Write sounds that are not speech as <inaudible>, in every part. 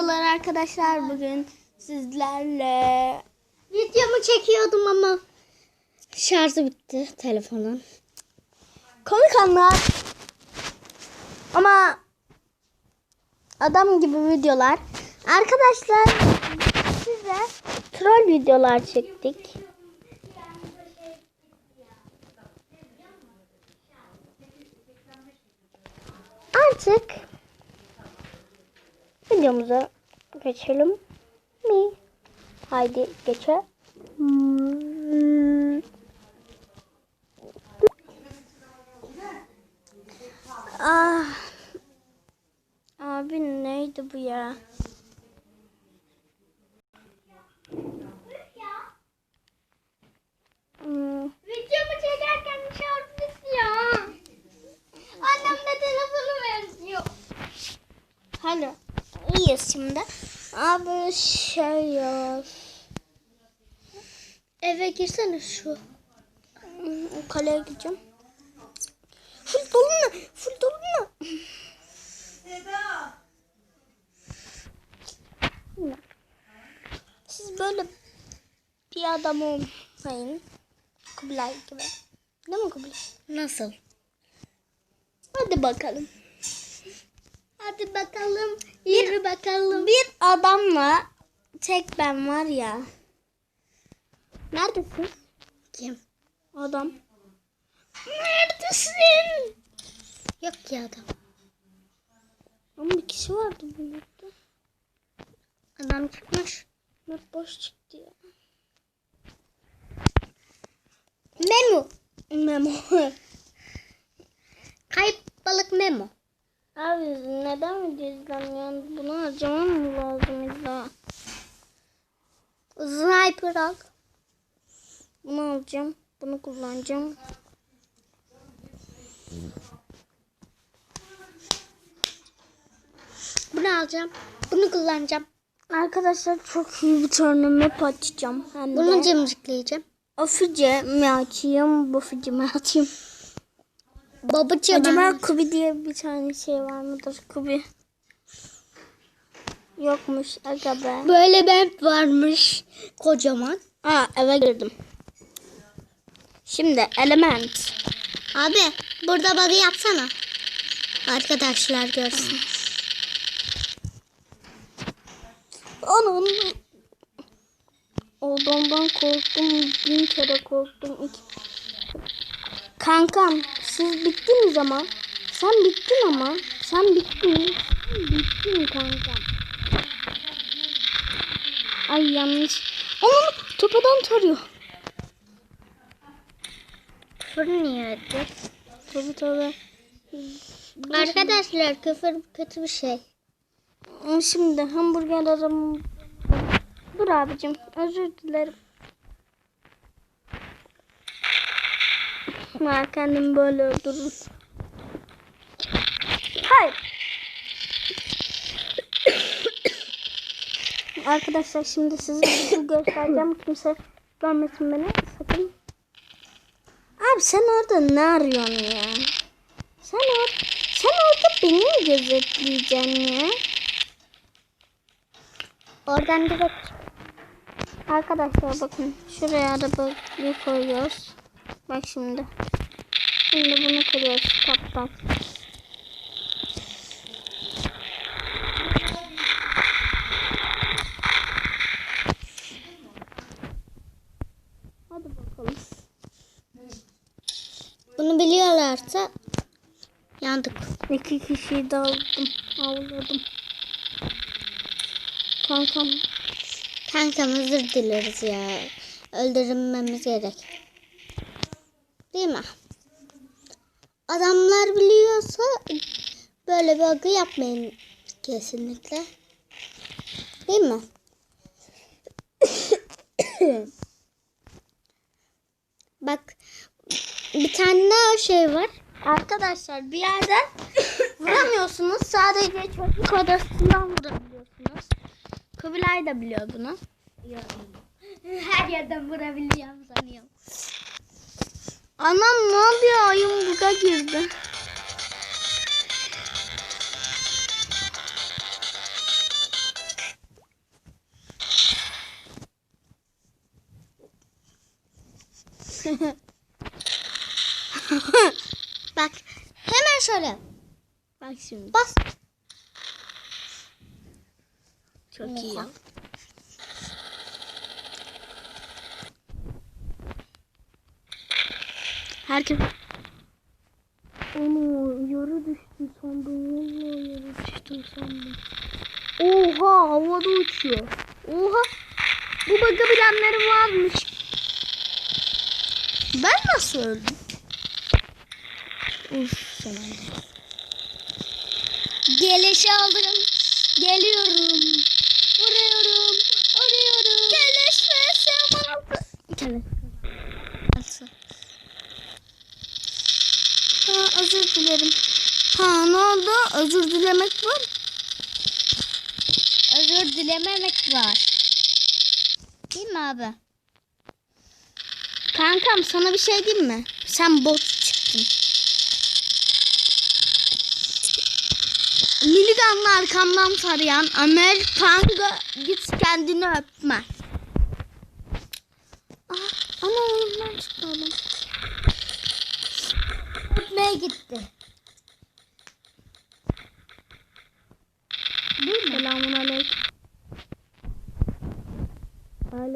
Merhabalar arkadaşlar. Bugün sizlerle Videomu çekiyordum ama şarjı bitti telefonun. komik anlar ama adam gibi videolar. Arkadaşlar size troll videolar çektik. Artık videomuza geçelim mi? Haydi geçelim. Ah. Abi neydi bu ya? Şey ya. Eve girsene şu. Hmm, O kaleye gideceğim. Full dolma. Full dolma. Siz böyle bir adam olmayın. Kubilay gibi. Değil mi Kubilay? Nasıl? Hadi bakalım. Hadi bakalım. Yürü bakalım. Bir adamla tek ben var ya. Neredesin? Kim? Adam. Neredesin? Yok ki adam. Ama bir kişi vardı burada. Adam çıkmış. Mert boş çıktı ya. Memo. Memo. <laughs> Kayıp balık Memo. Abi neden video izlemiyorsun? Bunu harcamam mı lazım illa? Sniper al. Bunu alacağım. Bunu kullanacağım. Bunu alacağım. Bunu kullanacağım. Arkadaşlar çok iyi bir. Hem de. Bunu cimcikleyeceğim. O füce mi açayım? Bu füce mi açayım? Babacığım. Acaba Kubi diye bir tane şey var mıdır? Kubi. Yokmuş. Aga be. Böyle bir varmış. Kocaman. Aa eve girdim. Şimdi element. Abi burada bug'ı yapsana. Arkadaşlar görsün. Onun Odamdan korktum. Bin kere korktum. İki... Kankam siz bittiniz ama. Sen bittin ama. Sen bittin. Sen bittin kankam. Ay yanlış. Onun tepeden tarıyor. Küfür niye etti? Tabii tabii. Arkadaşlar küfür kötü bir şey. Şimdi hamburger aram. Dur abicim özür dilerim. Ben kendim böyle öldürürüm. Hayır. Arkadaşlar şimdi size şey göstereceğim. Kimse görmesin beni. Sakın. Abi sen orada ne arıyorsun ya? Sen orada, sen orada beni gözetleyeceksin ya? Oradan direkt Arkadaşlar bakın şuraya arabayı koyuyoruz. Bak şimdi. Şimdi bunu kırıyoruz kaptan. Hadi bakalım. bunu biliyorlarsa yandık. İki kişiyi de aldım. Avladım. Kankam. Kankam özür dileriz ya. Öldürmemiz gerek. Değil mi? Adamlar biliyorsa böyle bir akı yapmayın kesinlikle. Değil mi? <coughs> Bak bir tane şey var. Arkadaşlar bir yerden vuramıyorsunuz. Sadece çocuk odasından vurabiliyorsunuz. Kubilay da biliyor bunu. Her yerden vurabiliyorum sanıyorum. Anam ne yapıyor? Ayım girdi. <laughs> Bak hemen şöyle. Bak şimdi. Bas. Çok Oha. iyi. Herkes sandım. Vallahi düştüm sandım. Oha havada uçuyor. Oha. Bu bakabilenlerim varmış. Ben nasıl öldüm? Uf sen öldün. Geleş aldım. Geliyorum. Vuruyorum. Vuruyorum. Geleş ve semanatı. Kelet. Nasıl? Ha özür dilerim. Ha ne oldu? Özür dilemek var. Özür dilememek var. Değil mi abi? Kankam sana bir şey diyeyim mi? Sen bot çıktın. Miligan'la arkamdan tarayan Amerikan'da git kendini öpme. Ah, ana oyundan çıktı adam. Öpmeye gitti. Değil mi? Selamun aleyküm.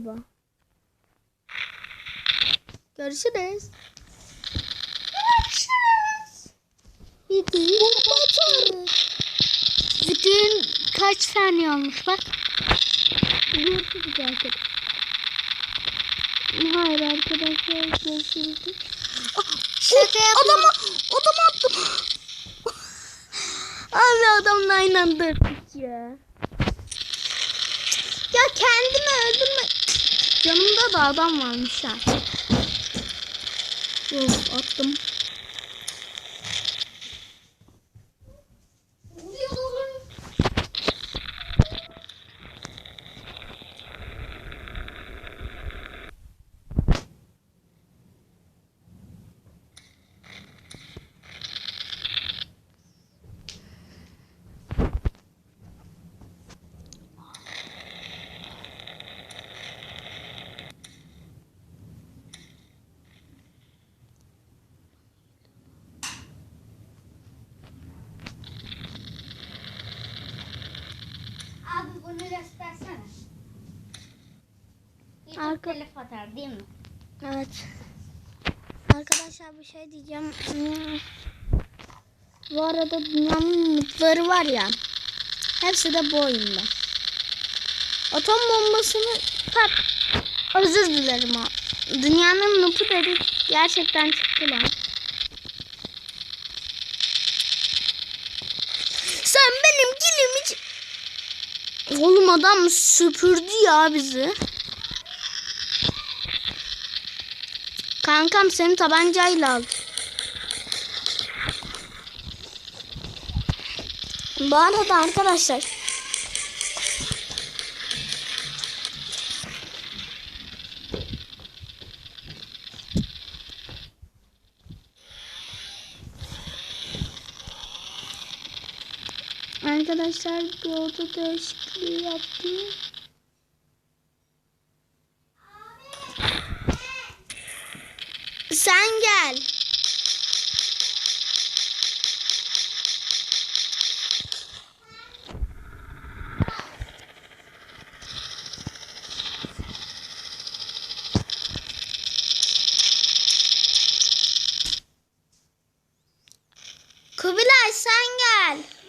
Galiba. Görüşürüz. Görüşürüz. Video Videonun kaç saniye olmuş bak. Görüşürüz arkadaşlar. Hayır arkadaşlar görüşürüz. Şaka yapıyorum. Adama, adama attım. Abi adamla aynı anda öptük ya. Ya kendimi öldürme. Yanımda da adam varmış ha. Of attım. Abi bunu göstersene. YouTube Arka- telif atar değil mi? Evet. Arkadaşlar bir şey diyeceğim. Hmm. Bu arada dünyanın mutları var ya. Hepsi de bu oyunda. Atom bombasını pat. Özür dilerim ha. Dünyanın nupu dedik. Gerçekten çıktı lan. Sen benim kilimi... ç- Oğlum adam süpürdü ya bizi. Kankam seni tabancayla al. Bu arada arkadaşlar Arkadaşlar bu oda değişikliği yaptı. Sen gel. Kubilay sen gel.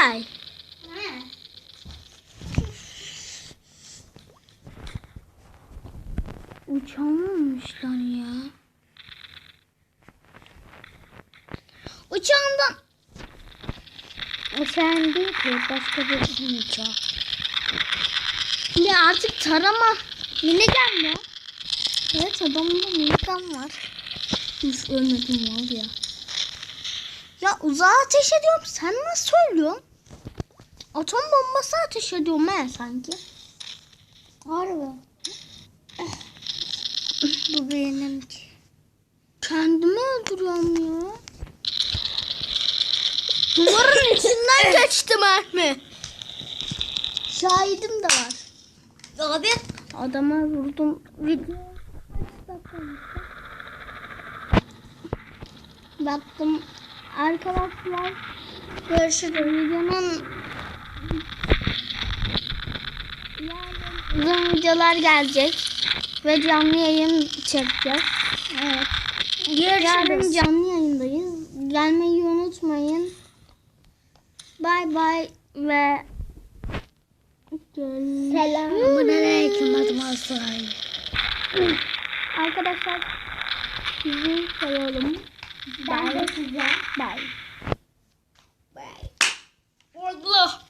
Kubilay. Ne? Uçamamış lan ya. Uçağımdan sen değil ki başka bir uçağı. Ya artık tarama. Minigun mu? Evet adamda minigun var. Üf ölmedim var ya. Ya uzağa ateş ediyorum. Sen nasıl söylüyorsun? Atom bombası ateş ediyorum ben sanki. Harbi. Bu benimki. Kendimi öldürüyorum ya. Duvarın <laughs> içinden geçti mermi. Şahidim de var. Abi. Adama vurdum. Video. Baktım arkadaşlar görüşürüz. Videonun uzun videolar gelecek. Ve canlı yayın çekeceğiz. Evet. Görüşürüz. Yarın canlı yayındayız. Gelmeyi unutmayın. Bay bay ve Selamünaleyküm Admasay. Arkadaşlar sizi seviyorum. Ben de size. Bye. Bye. bye Fordlu.